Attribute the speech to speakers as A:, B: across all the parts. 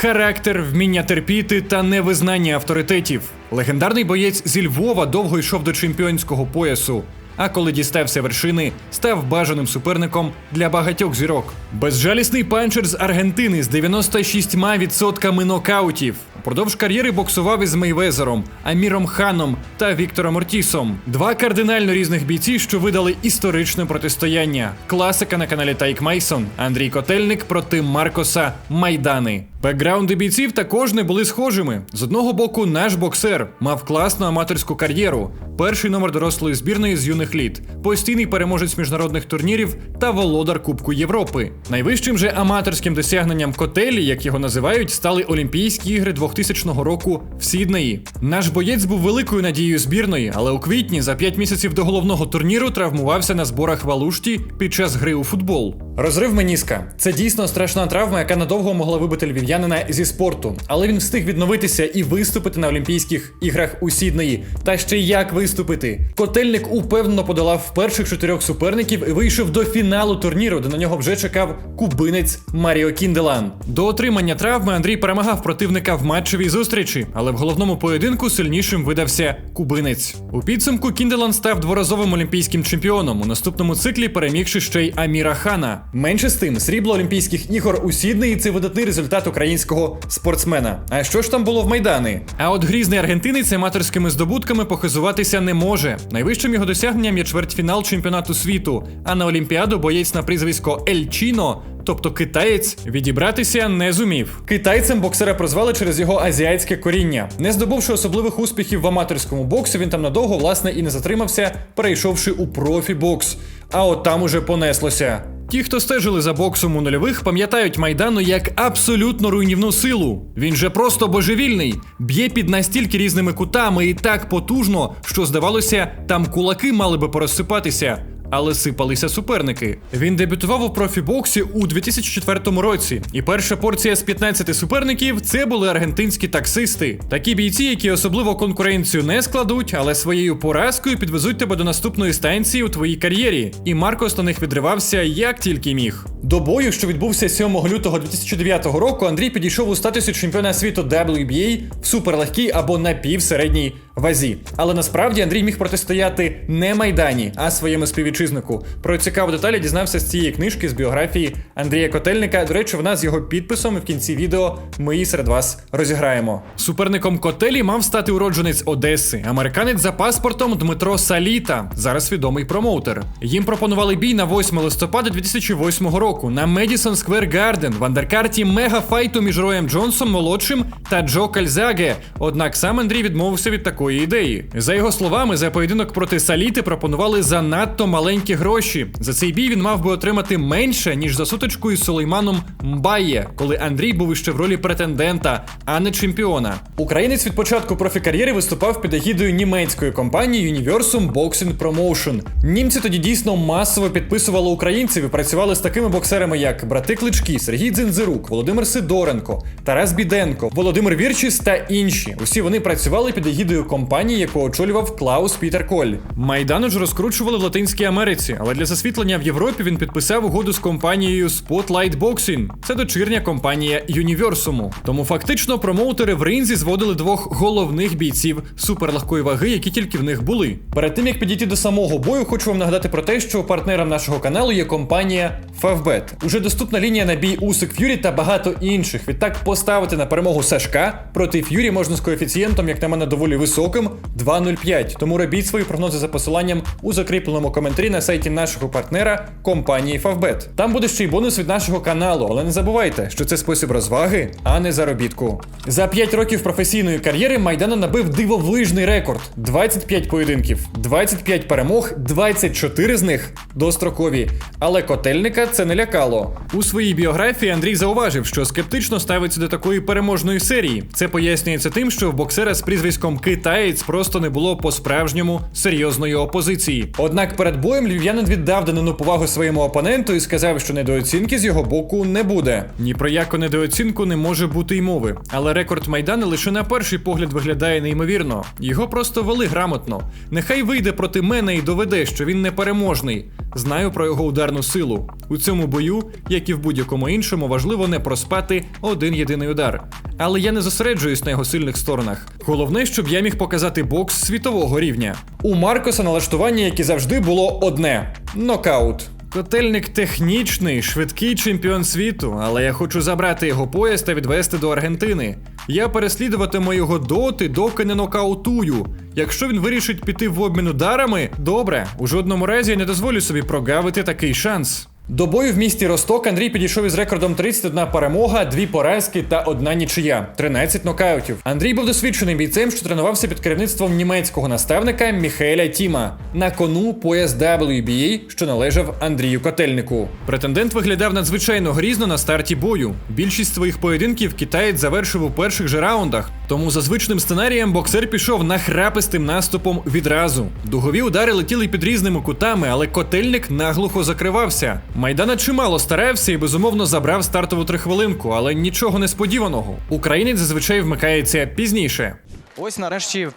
A: характер, вміння терпіти та невизнання авторитетів. Легендарний боєць зі Львова довго йшов до чемпіонського поясу. А коли дістався вершини, став бажаним суперником для багатьох зірок. Безжалісний панчер з Аргентини з 96% нокаутів. Упродовж кар'єри боксував із Мейвезером, Аміром Ханом та Віктором Ортісом. Два кардинально різних бійці, що видали історичне протистояння. Класика на каналі Тайк Майсон, Андрій Котельник проти Маркоса Майдани. Бекграунди бійців також не були схожими. З одного боку, наш боксер мав класну аматорську кар'єру, перший номер дорослої збірної з юних літ, постійний переможець міжнародних турнірів та володар Кубку Європи. Найвищим же аматорським досягненням котелі, як його називають, стали Олімпійські ігри 2000 року в Сіднеї. Наш боєць був великою надією збірної, але у квітні за 5 місяців до головного турніру травмувався на зборах в Алушті під час гри у футбол. Розрив меніска це дійсно страшна травма, яка надовго могла вибити львів'янина зі спорту. Але він встиг відновитися і виступити на Олімпійських іграх у Сіднеї. Та ще як виступити. Котельник упевнено подолав перших чотирьох суперників і вийшов до фіналу турніру, де на нього вже чекав кубинець Маріо Кінделан. До отримання травми Андрій перемагав противника в матчевій зустрічі, але в головному поєдинку сильнішим видався кубинець. У підсумку Кінделан став дворазовим олімпійським чемпіоном у наступному циклі, перемігши ще й Аміра Хана. Менше з тим, срібло Олімпійських ігор у Сіднеї це видатний результат українського спортсмена. А що ж там було в Майдани? А от грізний аргентинець аматорськими здобутками похизуватися не може. Найвищим його досягненням є чвертьфінал чемпіонату світу. А на Олімпіаду боєць на прізвисько Ель Чіно Тобто китаєць відібратися не зумів. Китайцем боксера прозвали через його азіатське коріння. Не здобувши особливих успіхів в аматорському боксі, він там надовго власне і не затримався, перейшовши у профі-бокс. А от там уже понеслося. Ті, хто стежили за боксом у нульових, пам'ятають майдану як абсолютно руйнівну силу. Він же просто божевільний, б'є під настільки різними кутами і так потужно, що здавалося, там кулаки мали би порозсипатися. Але сипалися суперники. Він дебютував у профібоксі у 2004 році, і перша порція з 15 суперників це були аргентинські таксисти. Такі бійці, які особливо конкуренцію не складуть, але своєю поразкою підвезуть тебе до наступної станції у твоїй кар'єрі. І Маркос на них відривався як тільки міг. До бою, що відбувся 7 лютого 2009 року, Андрій підійшов у статусі чемпіона світу WBA в суперлегкій або напівсередній вазі. Але насправді Андрій міг протистояти не майдані, а своєму співвітчизнику. Про цікаву деталі дізнався з цієї книжки з біографії Андрія Котельника. До речі, вона з його підписом і в кінці відео ми її серед вас розіграємо. Суперником Котелі мав стати уродженець Одеси, американець за паспортом Дмитро Саліта, зараз відомий промоутер. Їм пропонували бій на 8 листопада 2008 року на Медісон Сквер Гарден в андеркарті мегафайту між Роєм Джонсом молодшим та Джо Кальзаге. Однак сам Андрій відмовився від такої ідеї. За його словами, за поєдинок проти Саліти пропонували занадто маленькі гроші. За цей бій він мав би отримати менше, ніж за сутичку із Сулейманом Мбає, коли Андрій був іще в ролі претендента, а не чемпіона. Українець від початку профікар'єри виступав під егідою німецької компанії Universum Boxing Promotion. Німці тоді дійсно масово підписували українців і працювали з такими боксерами, як брати Кличкі, Сергій Дзинзирук, Володимир Сидоренко, Тарас Біденко, Володимир Вірчіс та інші. Усі вони працювали під егідою компанії, яку очолював Клаус Пітер Коль. Майдан ж розкручували в Латинській Америці, але для засвітлення в Європі він підписав угоду з компанією Spotlight Boxing. Це дочірня компанія Юніверсуму. Тому фактично промоутери в ринзі зводили двох головних бійців суперлегкої ваги, які тільки в них були. Перед тим як підійти до самого бою, хочу вам нагадати про те, що партнером нашого каналу є компанія Favbet. Уже доступна лінія на бій Усик Ф'юрі та багато інших. Відтак поставити на перемогу Сашка проти Ф'юрі можна з коефіцієнтом, як на мене, доволі високим 2.05. Тому робіть свої прогнози за посиланням у закріпленому коментарі на сайті нашого партнера компанії Favbet. Там буде ще й бонус від нашого каналу, але не забувайте, що це спосіб розваги, а не заробітку. За 5 років професійної кар'єри Майдана набив дивовижний рекорд: 25 поєдинків, 25 перемог, 24 з них дострокові. Але котельника це не лякало. У своїй біографії Андрій зауважив, що скептично ставиться до такої переможної серії. Це пояснюється тим, що в боксера з прізвиськом Китаєць просто не було по-справжньому серйозної опозиції. Однак перед боєм львів'янин віддав данину повагу своєму опоненту і сказав, що недооцінки з його боку не буде. Ні про яку недооцінку не може бути й мови. Але рекорд Майдану лише на перший погляд виглядає неймовірно. Його просто вели грамотно. Нехай вийде проти мене і доведе, що він непереможний. Знаю про його ударну силу. У цьому бою, як і в будь-якому іншому, важливо не проспати один єдиний удар. Але я не зосереджуюсь на його сильних сторонах. Головне, щоб я міг показати бокс світового рівня. У Маркоса налаштування, як і завжди, було одне нокаут. Котельник технічний, швидкий чемпіон світу, але я хочу забрати його пояс та відвести до Аргентини. Я переслідуватиму його доти, доки не нокаутую. Якщо він вирішить піти в обмін ударами, добре, у жодному разі я не дозволю собі прогавити такий шанс. До бою в місті Росток Андрій підійшов із рекордом 31 перемога, 2 поразки та одна нічия, 13 нокаутів. Андрій був досвідченим бійцем, що тренувався під керівництвом німецького наставника Міхаеля Тіма. На кону пояс WBA, що належав Андрію Котельнику. Претендент виглядав надзвичайно грізно на старті бою. Більшість своїх поєдинків китаєць завершив у перших же раундах. Тому за звичним сценарієм боксер пішов нахрапистим наступом відразу. Дугові удари летіли під різними кутами, але котельник наглухо закривався. Майдана чимало старався і безумовно забрав стартову трихвилинку, але нічого несподіваного. Українець зазвичай вмикається пізніше.
B: Ось нарешті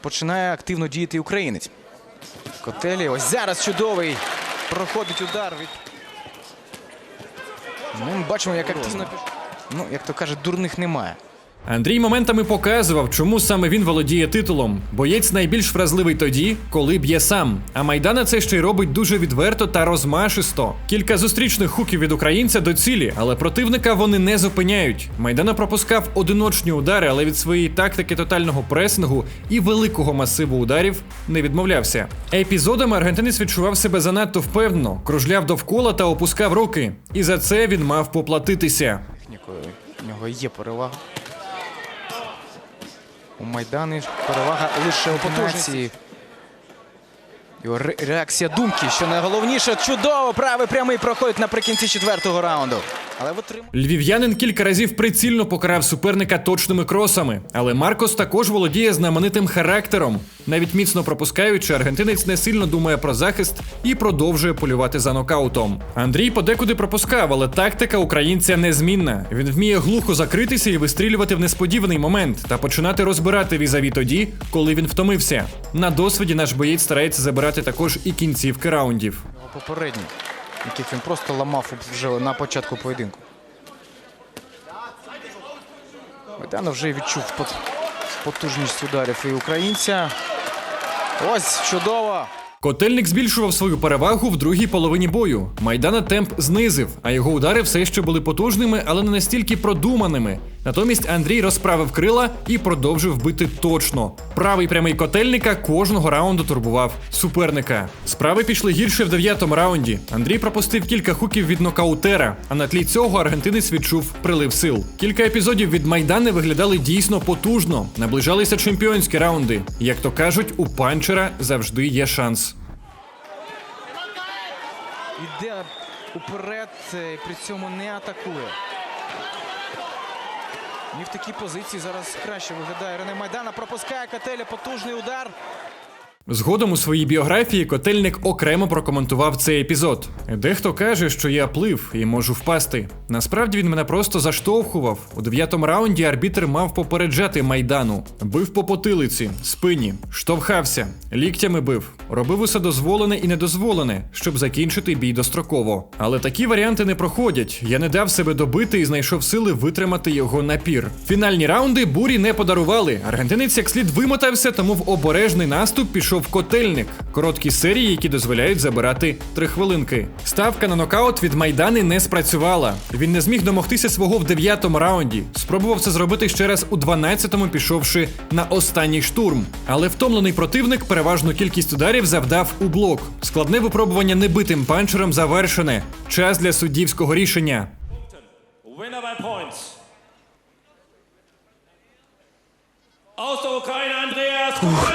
B: починає активно діяти українець. Котелі, ось зараз чудовий. Проходить удар від. Ну, Ми бачимо, як активно. Ну, як то кажуть, дурних немає.
A: Андрій моментами показував, чому саме він володіє титулом. Боєць найбільш вразливий тоді, коли б'є сам. А Майдана це ще й робить дуже відверто та розмашисто. Кілька зустрічних хуків від українця до цілі, але противника вони не зупиняють. Майдана пропускав одиночні удари, але від своєї тактики тотального пресингу і великого масиву ударів не відмовлявся. Епізодами аргентинець відчував себе занадто впевнено, кружляв довкола та опускав руки. І за це він мав поплатитися.
B: Технікою в нього є перевага. У Майдані перевага лише у потужності. Його реакція думки, що найголовніше, чудово, правий прямий проходить наприкінці четвертого раунду. Але витримує.
A: Львів'янин кілька разів прицільно покарав суперника точними кросами, але Маркос також володіє знаменитим характером. Навіть міцно пропускаючи, аргентинець не сильно думає про захист і продовжує полювати за нокаутом. Андрій подекуди пропускав, але тактика українця незмінна. Він вміє глухо закритися і вистрілювати в несподіваний момент та починати розбирати візаві тоді, коли він втомився. На досвіді наш боєць старається забирати також і кінцівки раундів.
B: Його попередні, яких він просто ламав вже на початку поєдинку. Майданов вже відчув потужність ударів і українця. Ось чудово!
A: Котельник збільшував свою перевагу в другій половині бою. Майдана темп знизив, а його удари все ще були потужними, але не настільки продуманими. Натомість Андрій розправив крила і продовжив бити точно. Правий прямий котельника кожного раунду турбував суперника. Справи пішли гірше в дев'ятому раунді. Андрій пропустив кілька хуків від нокаутера, а на тлі цього аргентинець відчув прилив сил. Кілька епізодів від Майдани виглядали дійсно потужно. Наближалися чемпіонські раунди. Як то кажуть, у панчера завжди є шанс.
B: Іде уперед, е, при цьому не атакує. І в такій позиції зараз краще виглядає Рене Майдана. Пропускає Кателя потужний удар.
A: Згодом у своїй біографії котельник окремо прокоментував цей епізод. Дехто каже, що я плив і можу впасти. Насправді він мене просто заштовхував. У дев'ятому раунді арбітр мав попереджати майдану, бив по потилиці, спині, штовхався, ліктями бив, робив усе дозволене і недозволене, щоб закінчити бій достроково. Але такі варіанти не проходять. Я не дав себе добити і знайшов сили витримати його напір. Фінальні раунди бурі не подарували. Аргентинець як слід вимотався, тому в обережний наступ пішов котельник. Короткі серії, які дозволяють забирати три хвилинки. Ставка на нокаут від Майдани не спрацювала. Він не зміг домогтися свого в дев'ятому раунді. Спробував це зробити ще раз у дванадцятому, пішовши на останній штурм. Але втомлений противник переважну кількість ударів завдав у блок. Складне випробування небитим панчером завершене. Час для суддівського рішення.
C: Aus der Ukraine Andreas Kukulik.
B: Ура!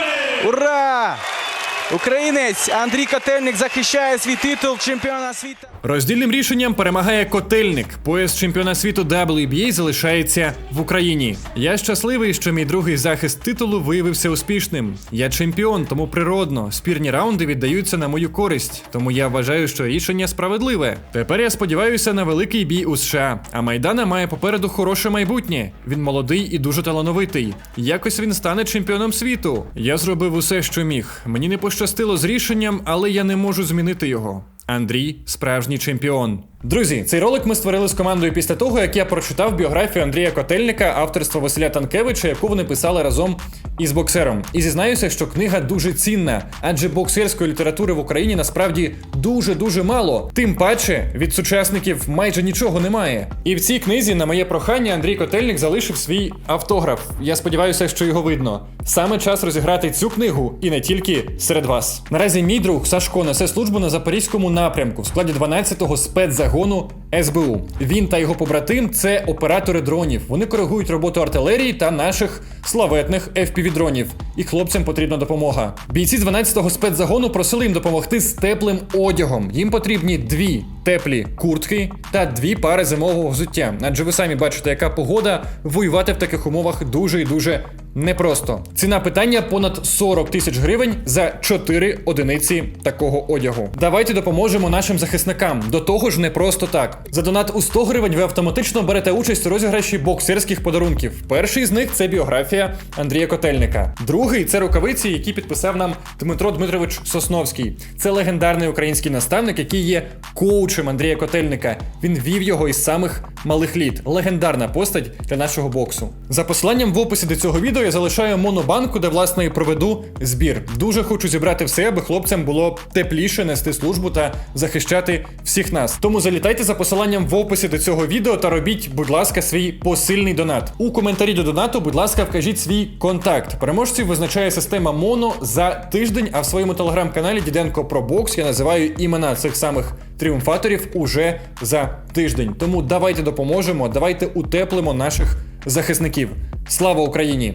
B: Українець Андрій Котельник захищає свій титул чемпіона світу.
A: Роздільним рішенням перемагає котельник. Пояс чемпіона світу WBA залишається в Україні. Я щасливий, що мій другий захист титулу виявився успішним. Я чемпіон, тому природно. Спірні раунди віддаються на мою користь. Тому я вважаю, що рішення справедливе. Тепер я сподіваюся на великий бій у США. А Майдана має попереду хороше майбутнє. Він молодий і дуже талановитий. Якось він стане чемпіоном світу. Я зробив усе, що міг. Мені не пощастило з рішенням, але я не можу змінити його. Андрій справжній чемпіон. Друзі, цей ролик ми створили з командою після того, як я прочитав біографію Андрія Котельника, авторства Василя Танкевича, яку вони писали разом із боксером. І зізнаюся, що книга дуже цінна, адже боксерської літератури в Україні насправді дуже дуже мало. Тим паче від сучасників майже нічого немає. І в цій книзі, на моє прохання, Андрій Котельник залишив свій автограф. Я сподіваюся, що його видно. Саме час розіграти цю книгу і не тільки серед вас. Наразі мій друг Сашко несе службу на запорізькому напрямку в складі 12-го спецзагону СБУ. Він та його побратим це оператори дронів. Вони коригують роботу артилерії та наших славетних FPV-дронів. І хлопцям потрібна допомога. Бійці з 12-го спецзагону просили їм допомогти з теплим одягом. Їм потрібні дві теплі куртки та дві пари зимового взуття. Адже ви самі бачите, яка погода воювати в таких умовах дуже і дуже непросто. Ціна питання понад 40 тисяч гривень за 4 одиниці такого одягу. Давайте допоможемо нашим захисникам. До того ж, не просто так. За донат у 100 гривень ви автоматично берете участь у розіграші боксерських подарунків. Перший з них це біографія Андрія Котельника. Другий це рукавиці, які підписав нам Дмитро Дмитрович Сосновський. Це легендарний український наставник, який є коучем Андрія Котельника. Він вів його із самих малих літ. Легендарна постать для нашого боксу. За посиланням в описі до цього відео я залишаю монобанку, де власне і проведу збір. Дуже хочу зібрати все, аби хлопцям було тепліше нести службу та захищати всіх нас. Тому залітайте за посиланням в описі до цього відео та робіть, будь ласка, свій посильний донат. У коментарі до донату, будь ласка, вкажіть свій контакт. Переможців визначає система Моно за тиждень. А в своєму телеграм-каналі Діденко про бокс я називаю імена цих самих тріумфаторів уже за тиждень. Тому давайте допоможемо, давайте утеплимо наших захисників. Слава Україні!